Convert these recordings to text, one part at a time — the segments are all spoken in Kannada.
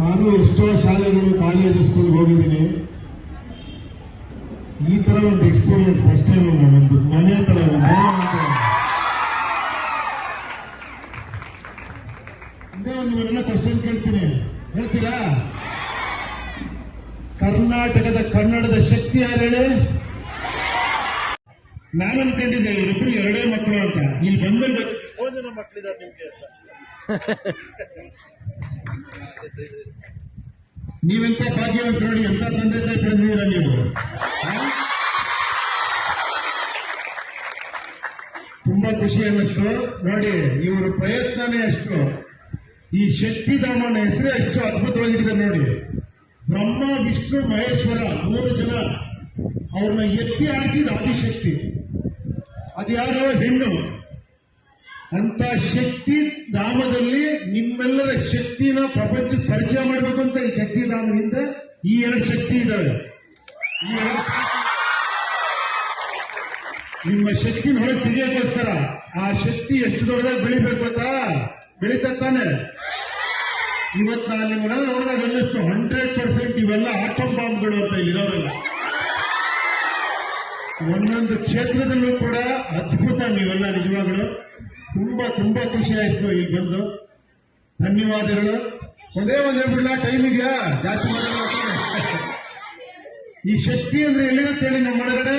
ನಾನು ಎಷ್ಟೋ ಶಾಲೆಗಳು ಕಾಲೇಜು ಸ್ಕೂಲ್ಗೆ ಹೋಗಿದ್ದೀನಿ. ಈ ತರ ಒಂದು ಎಕ್ಸ್ಪೀರಿಯನ್ಸ್ ಫಸ್ಟ್ ಟೈಮ್ ಒಂದು ಮನೆ ತರ ಒಂದು ಕ್ವಶನ್ ಕೇಳ್ತೀನಿ. ಹೇಳ್ತೀರಾ? ಕರ್ನಾಟಕದ ಕನ್ನಡದ ಶಕ್ತಿ ಯಾರು ಹೇಳಿ? ನಾನು ಅನ್ಕೊಂಡಿದ್ದೆ ಇವರಿಬ್ರು ಎರಡೇ ಮಕ್ಕಳು ಅಂತ. ಇಲ್ಲಿ ಬಂದ್ಮೇಲೆ ಮಕ್ಕಳಿದ್ದಾರೆ ನಿಮ್ಗೆ ಅಂತ. ನೀವೆಂತ ಭಾಗ್ಯವಂತ ನೋಡಿ, ಎಂತ ತಂದೆ ತಾಯಿ ಪಡೆದಿದ್ದೀರಾ ನೀವು? ತುಂಬಾ ಖುಷಿ ಅನ್ನಿಸ್ತು. ನೋಡಿ, ಇವರ ಪ್ರಯತ್ನನೇ ಅಷ್ಟು. ಈ ಶಕ್ತಿಧಾಮನ ಹೆಸರೇ ಅಷ್ಟು ಅದ್ಭುತವಾಗಿದೆ ನೋಡಿ. ಬ್ರಹ್ಮ, ವಿಷ್ಣು, ಮಹೇಶ್ವರ, ಮೂರು ಜನ ಅವ್ರನ್ನ ಎತ್ತಿ ಆಡಿಸಿದ ಆದಿಶಕ್ತಿ. ಅದ್ಯಾರೋ ಹೆಣ್ಣು. ಅಂತ ಶಕ್ತಿ ಧಾಮದಲ್ಲಿ ನಿಮ್ಮೆಲ್ಲರ ಶಕ್ತಿನ ಪ್ರಪಂಚಕ್ಕೆ ಪರಿಚಯ ಮಾಡಬೇಕು ಅಂತ ಈ ಶಕ್ತಿ ಧಾಮದಿಂದ ಈ ಎರಡು ಶಕ್ತಿ ಎರಡು ನಿಮ್ಮ ಶಕ್ತಿನ ಹೊರಗೆ ತೆಗಿಯೋಕ್ಕೋಸ್ಕರ ಆ ಶಕ್ತಿ ಎಷ್ಟು ದೊಡ್ಡದಾಗಿ ಬೆಳಿಬೇಕು ಗೊತ್ತಾ? ಬೆಳೀತಾ ತಾನೆ? ಇವತ್ತು ನಾನು ನಿಮ್ಮನ್ನ ನೋಡಿದಾಗ ಅನ್ನಿಸ್ತು ಹಂಡ್ರೆಡ್ ಪರ್ಸೆಂಟ್ ಇವೆಲ್ಲ ಆಟಮ್ ಬಾಂಬ್ಗಳು ಅಂತ ಇರೋರೆಲ್ಲ ಒಂದೊಂದು ಕ್ಷೇತ್ರದಲ್ಲೂ ಕೂಡ ಅದ್ಭುತ ನೀವೆಲ್ಲ ನಿಜವಾಗಳು ತುಂಬಾ ತುಂಬಾ ಖುಷಿ ಆಯ್ತು ಇಲ್ಲಿ ಬಂದು. ಧನ್ಯವಾದಗಳು. ಒಂದೇ ಒಂದ್ ಹೇಳ್ಬಿಡ್ಲಾ ಟೈಮ್ ಇದೆಯಾ? ಜಾಸ್ತಿ ಮಾಡೋಣ ಈ ಶಕ್ತಿ ಅಂದ್ರೆ ಎಲ್ಲಿರುತ್ತೆ ಹೇಳಿ ನಮ್ಮ ಒಳಗಡೆ?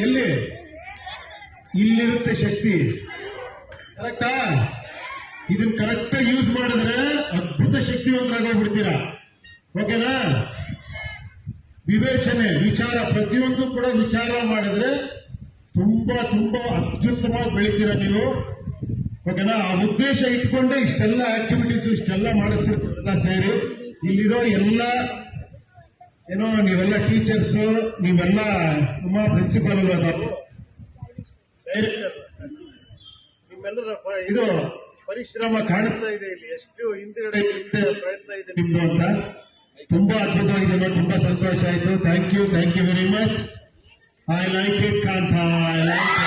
ಎಲ್ಲಿ? ಇಲ್ಲಿರುತ್ತೆ ಶಕ್ತಿ. ಕರೆಕ್ಟಾ ಇದನ್ನ ಕರೆಕ್ಟ್ ಯೂಸ್ ಮಾಡಿದ್ರೆ ಅದ್ಭುತ ಶಕ್ತಿ ಶಕ್ತಿವಂತರಾಗೋಗ್ಬಿಡ್ತೀರಾ ಓಕೆನಾ? ವಿವೇಚನೆ, ವಿಚಾರ, ಪ್ರತಿಯೊಂದು ಕೂಡ ವಿಚಾರ ಮಾಡಿದ್ರೆ ತುಂಬಾ ತುಂಬಾ ಅತ್ಯುತ್ತಮವಾಗಿ ಬೆಳಿತೀರ ನೀವು. ಓಕೆನಾ? ಆ ಉದ್ದೇಶ ಇಟ್ಕೊಂಡೆ ಇಷ್ಟೆಲ್ಲ ಆಕ್ಟಿವಿಟೀಸ್ ಇಷ್ಟೆಲ್ಲ ಮಾಡಿಸ್ತಿರ್ತೀರಲ್ಲ ಸೇರಿ. ಇಲ್ಲಿರೋ ಎಲ್ಲ ಏನೋ ನೀವೆಲ್ಲ ಟೀಚರ್ಸ್ ನೀವೆಲ್ಲ ನಮ್ಮ ಪ್ರಿನ್ಸಿಪಲ್ ನಿಮ್ಮೆಲ್ಲರ ಪ- ಇದು ಪರಿಶ್ರಮ ಕಾಣಿಸ್ತಾ ಇದೆ ಇಲ್ಲಿ. ಎಷ್ಟು ಹಿಂದ್ಗಡೆ ಹಿಂದೆ ಪ್ರಯತ್ನ ಇದೆ. ನಿಮ್ದು ಅಂತ. ತುಂಬಾ ಅದ್ಭುತವಾಗಿದೆ. ತುಂಬಾ ಸಂತೋಷ ಆಯ್ತು. Thank you thank you very much I like it, Kanta. I like it.